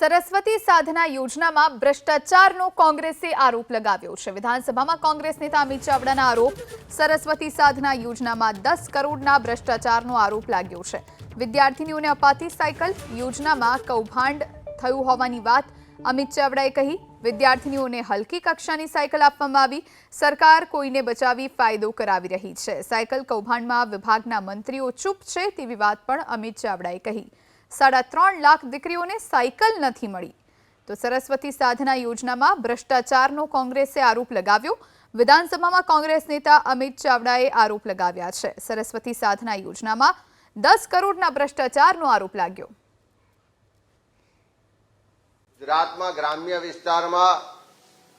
સરસ્વતી સાધના યોજનામાં ભ્રષ્ટાચારનો કોંગ્રેસે આરોપ લગાવ્યો છે. વિધાનસભામાં કોંગ્રેસ નેતા અમિત ચાવડાના આરોપ, સરસ્વતી સાધના યોજનામાં દસ કરોડના ભ્રષ્ટાચારનો આરોપ લાગ્યો છે. વિદ્યાર્થીનીઓને અપાતી સાયકલ યોજનામાં કૌભાંડ થયું હોવાની વાત અમિત ચાવડાએ કહી. વિદ્યાર્થીનીઓને હલકી કક્ષાની સાયકલ આપવામાં આવી. સરકાર કોઈને બચાવી ફાયદો કરાવી રહી છે. સાયકલ કૌભાંડમાં વિભાગના મંત્રીઓ ચૂપ છે તેવી વાત પણ અમિત ચાવડાએ કહી. સાડા ત્રણ લાખ દીકરીઓને સાયકલ નથી મળી. તો સરસ્વતી સાધના યોજનામાં ભ્રષ્ટાચારનો કોંગ્રેસે આરોપ લગાવ્યો. વિધાનસભામાં કોંગ્રેસ નેતા અમિત ચાવડાએ આરોપ લગાવ્યા છે. સરસ્વતી સાધના યોજનામાં દસ કરોડના ભ્રષ્ટાચારનો આરોપ લાગ્યો. ગુજરાતમાં ગ્રામ્ય વિસ્તારમાં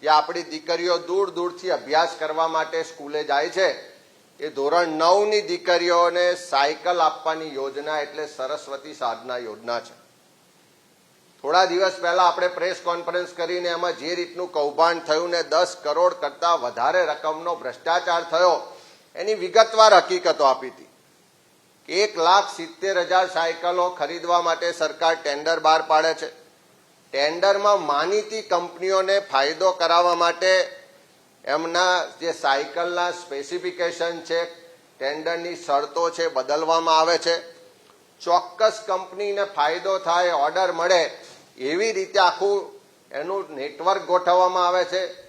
જે આપણી દીકરીઓ દૂર દૂરથી અભ્યાસ કરવા માટે સ્કૂલે જાય છે એ ધોરણ નવની દીકરીઓને સાયકલ આપવાની યોજના એટલે સરસ્વતી સાધના યોજના છે. થોડા દિવસ પહેલા આપણે પ્રેસ કોન્ફરન્સ કરીને એમાં જે રીતનું કૌભાંડ થયું ને દસ કરોડ કરતા વધારે રકમનો ભ્રષ્ટાચાર થયો, એની વિગતવાર હકીકતો આપી હતી. એક લાખ સિત્તેર હજાર સાયકલો ખરીદવા માટે સરકાર ટેન્ડર બહાર પાડે છે. ટેન્ડરમાં માનીતી કંપનીઓને ફાયદો કરાવવા માટે એમના જે સાયકલના સ્પેસિફિકેશન છે ટેન્ડરની શરતો છે, બદલવામાં આવે છે. ચોક્કસ કંપનીને ફાયદો થાય ઓર્ડર મળે, એવી રીતે આખું એનું નેટવર્ક ગોઠવવામાં આવે છે.